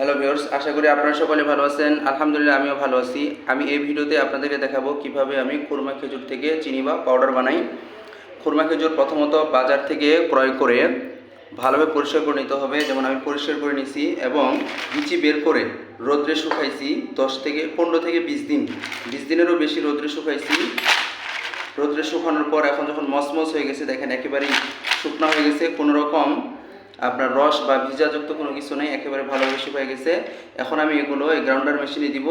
Hello viewers আশা করি আপনারা সকলে ভালো আছেন। আলহামদুলিল্লাহ, আমিও ভালো আছি। আমি এই ভিডিওতে আপনাদেরকে দেখাবো কীভাবে আমি খুরমা খেজুর থেকে চিনি বা পাউডার বানাই। খুরমা খেজুর প্রথমত বাজার থেকে ক্রয় করে ভালোভাবে পরিষ্কার করে নিতে হবে। যেমন আমি পরিষ্কার করে নিছি এবং বিচি বের করে রোদ্রে শুকাইছি দশ থেকে পনেরো থেকে বিশ দিন। বিশ দিনেরও বেশি রোদ্রে শুকাইছি। রোদ্রে শুকানোর পর এখন যখন মসমস হয়ে গেছে, দেখেন একেবারেই শুকনো হয়ে গেছে। কোনো রকম আপনার রস বা ভিজাযুক্ত কোনো কিছু নেই, একেবারে ভালোভাবে শুকিয়ে গেছে। এখন আমি এগুলো এই গ্রাউন্ডার মেশিনে দিব।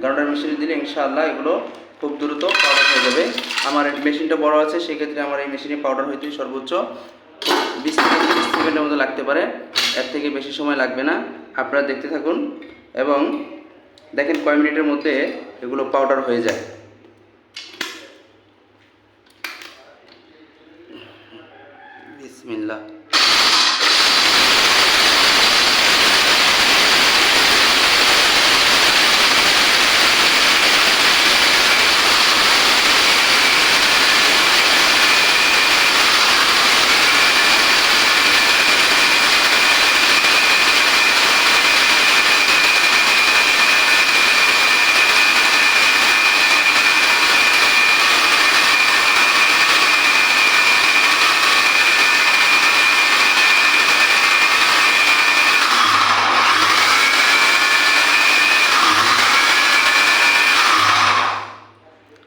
গ্রাউন্ডার মেশিনে দিলে ইনশাআল্লাহ এগুলো খুব দ্রুত পাউডার হয়ে যাবে। আমার মেশিনটা বড় আছে, সেক্ষেত্রে আমার এই মেশিনে পাউডার হইতে সর্বোচ্চ বিশ থেকে তিরিশ সেকেন্ডের মতো লাগতে পারে। এর থেকে বেশি সময় লাগবে না। আপনারা দেখতে থাকুন এবং দেখেন কয় মিনিটের মধ্যে এগুলো পাউডার হয়ে যায়। বিসমিল্লাহ।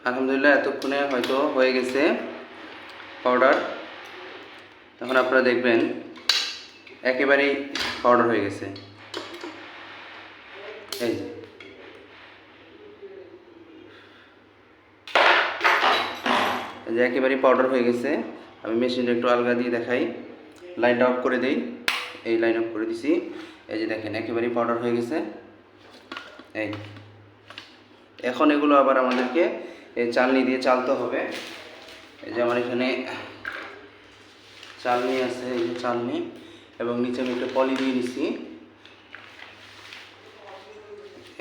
আলহামদুলিল্লাহ, এতক্ষণে হয়তো হয়ে গেছে পাউডার তখন আপনারা দেখবেন একেবারেই পাউডার হয়ে গেছে। এই যে। যে একেবারেই পাউডার হয়ে গেছে। আমি মেশিনটা একটু আলগা দিয়ে দেখাই। লাইনটা অফ করে দিই। এই লাইন অফ করে দিছি। এই যে দেখেন, একেবারেই পাউডার হয়ে গেছে। এই। এখন এগুলো আবার আমাদেরকে চালনি দিয়ে চালতে হবে। এই যে আমার এখানে চালনি আছে, এই যে চালনি, এবং নিচে আমি একটা পলি দিয়ে নিছি।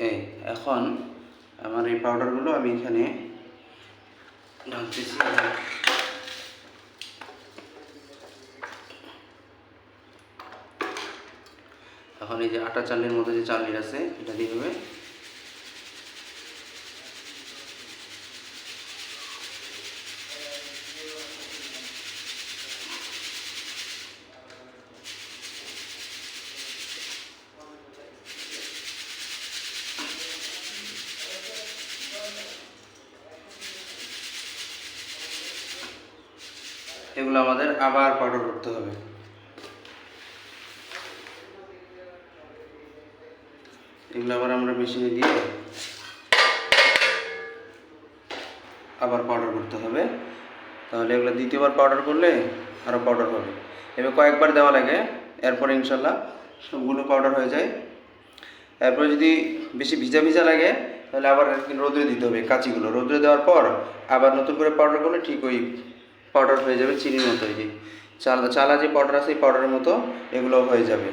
এই, এখন আমার এই পাউডারগুলো আমি এখানে ঢালতেছি। এখন এই যে আটা চালনির মধ্যে যে চালনির আছে, এটা দিয়ে হবে। এগুলো আমাদের আবার পাউডার করতে হবে। এগুলো আবার আমরা মেশিনে দিয়ে আবার পাউডার করতে হবে। তাহলে এগুলো দ্বিতীয়বার পাউডার করলে আরও পাউডার হবে। এবার কয়েকবার দেওয়া লাগে, এরপরে ইনশাল্লাহ সবগুলো পাউডার হয়ে যায়। এরপরে যদি বেশি ভিজা ভিজা লাগে, তাহলে আবার রোদ্রে দিতে হবে কাঁচিগুলো। রোদ্রে দেওয়ার পর আবার নতুন করে পাউডার করলে ঠিক ওই পাউডার হয়ে যাবে চিনির মতো, এই যে চালা চালা যে পাউডার আছে, এই পাউডারের মতো এগুলো হয়ে যাবে।